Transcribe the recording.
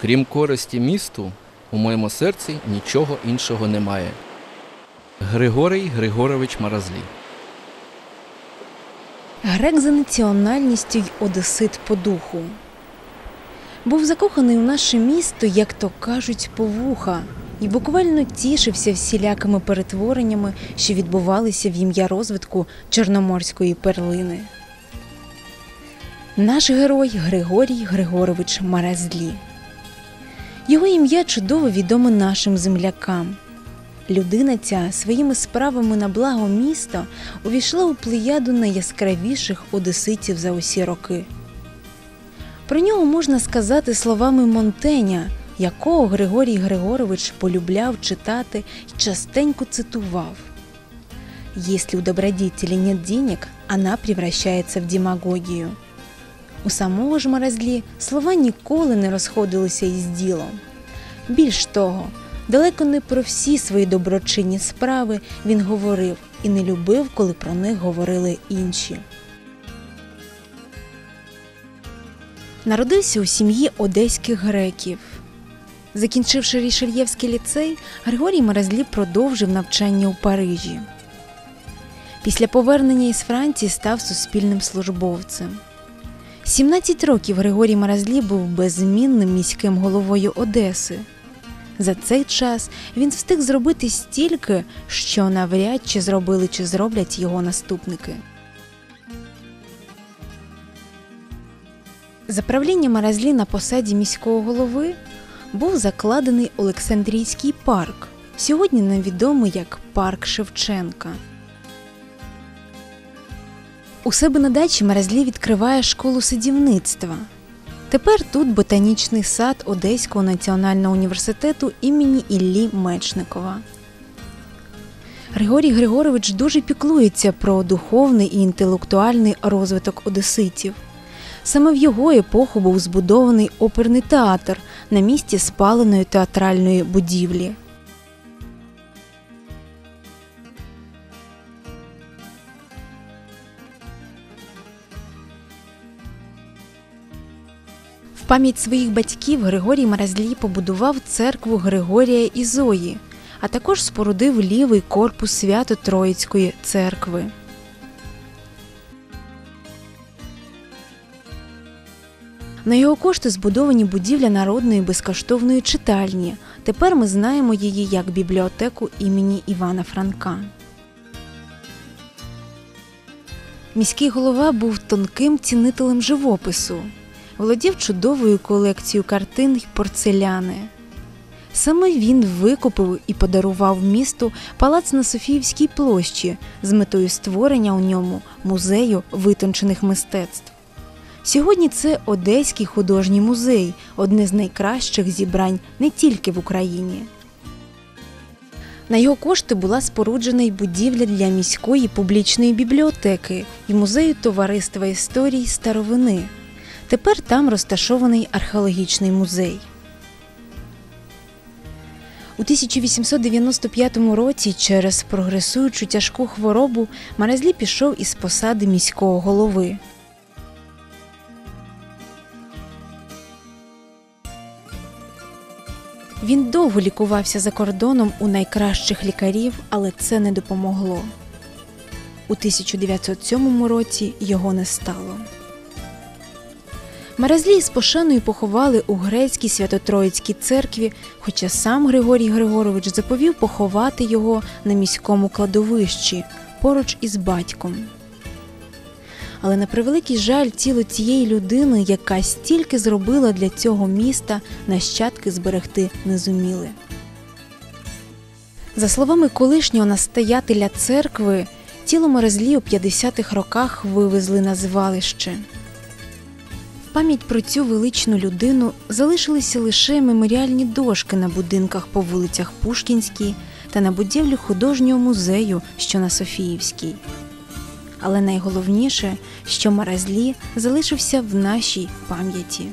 Крім користі місту, у моєму серці нічого іншого немає. Григорій Григорович Маразлі. Грек за національністю й одесит по духу. Був закоханий у наше місто, як то кажуть, по вуха, і буквально тішився всілякими перетвореннями, що відбувалися в ім'я розвитку Чорноморської перлини. Наш герой Григорій Григорович Маразлі. Його ім'я чудово відоме нашим землякам. Людина ця своїми справами на благо міста увійшла у плеяду найяскравіших одеситів за усі роки. Про нього можна сказати словами Монтеня, якого Григорій Григорович полюбляв читати і частенько цитував. «Если у добродетели нет денег, она превращается в демагогію. У самого ж Маразлі слова ніколи не розходилися із ділом. Більш того, далеко не про всі свої доброчинні справи він говорив і не любив, коли про них говорили інші. Народився у сім'ї одеських греків. Закінчивши Рішельєвський ліцей, Григорій Маразлі продовжив навчання у Парижі. Після повернення із Франції став суспільним службовцем. 17 років Григорій Маразлі був беззмінним міським головою Одеси. За цей час він встиг зробити стільки, що навряд чи зробили чи зроблять його наступники. За правління Маразлі на посаді міського голови був закладений Олександрійський парк, сьогодні нам відомий як Парк Шевченка. У себе на дачі Маразлі відкриває школу садівництва. Тепер тут ботанічний сад Одеського національного університету імені Іллі Мечникова. Григорій Григорович дуже піклується про духовний і інтелектуальний розвиток одеситів. Саме в його епоху був збудований оперний театр на місці спаленої театральної будівлі. Пам'ять своїх батьків Григорій Маразлій побудував церкву Григорія і Зої, а також спорудив лівий корпус Свято-Троїцької церкви. На його кошти збудовані будівля народної безкоштовної читальні. Тепер ми знаємо її як бібліотеку імені Івана Франка. Міський голова був тонким цінителем живопису, володів чудовою колекцією картин й порцеляни. Саме він викупив і подарував місту палац на Софіївській площі з метою створення у ньому музею витончених мистецтв. Сьогодні це Одеський художній музей, одне з найкращих зібрань не тільки в Україні. На його кошти була споруджена й будівля для міської публічної бібліотеки і музею товариства історій старовини. Тепер там розташований археологічний музей. У 1895 році через прогресуючу тяжку хворобу Маразлі пішов із посади міського голови. Він довго лікувався за кордоном у найкращих лікарів, але це не допомогло. У 1907 році його не стало. Маразлі з пошаною поховали у грецькій Свято-Троїцькій церкві, хоча сам Григорій Григорович заповів поховати його на міському кладовищі поруч із батьком. Але на превеликий жаль, тіло цієї людини, яка стільки зробила для цього міста, нащадки зберегти не зуміли. За словами колишнього настоятеля церкви, тіло Мерезлі у 50-х роках вивезли на звалище. Пам'ять про цю величну людину залишилися лише меморіальні дошки на будинках по вулицях Пушкінській та на будівлі художнього музею, що на Софіївській. Але найголовніше, що Маразлі залишився в нашій пам'яті.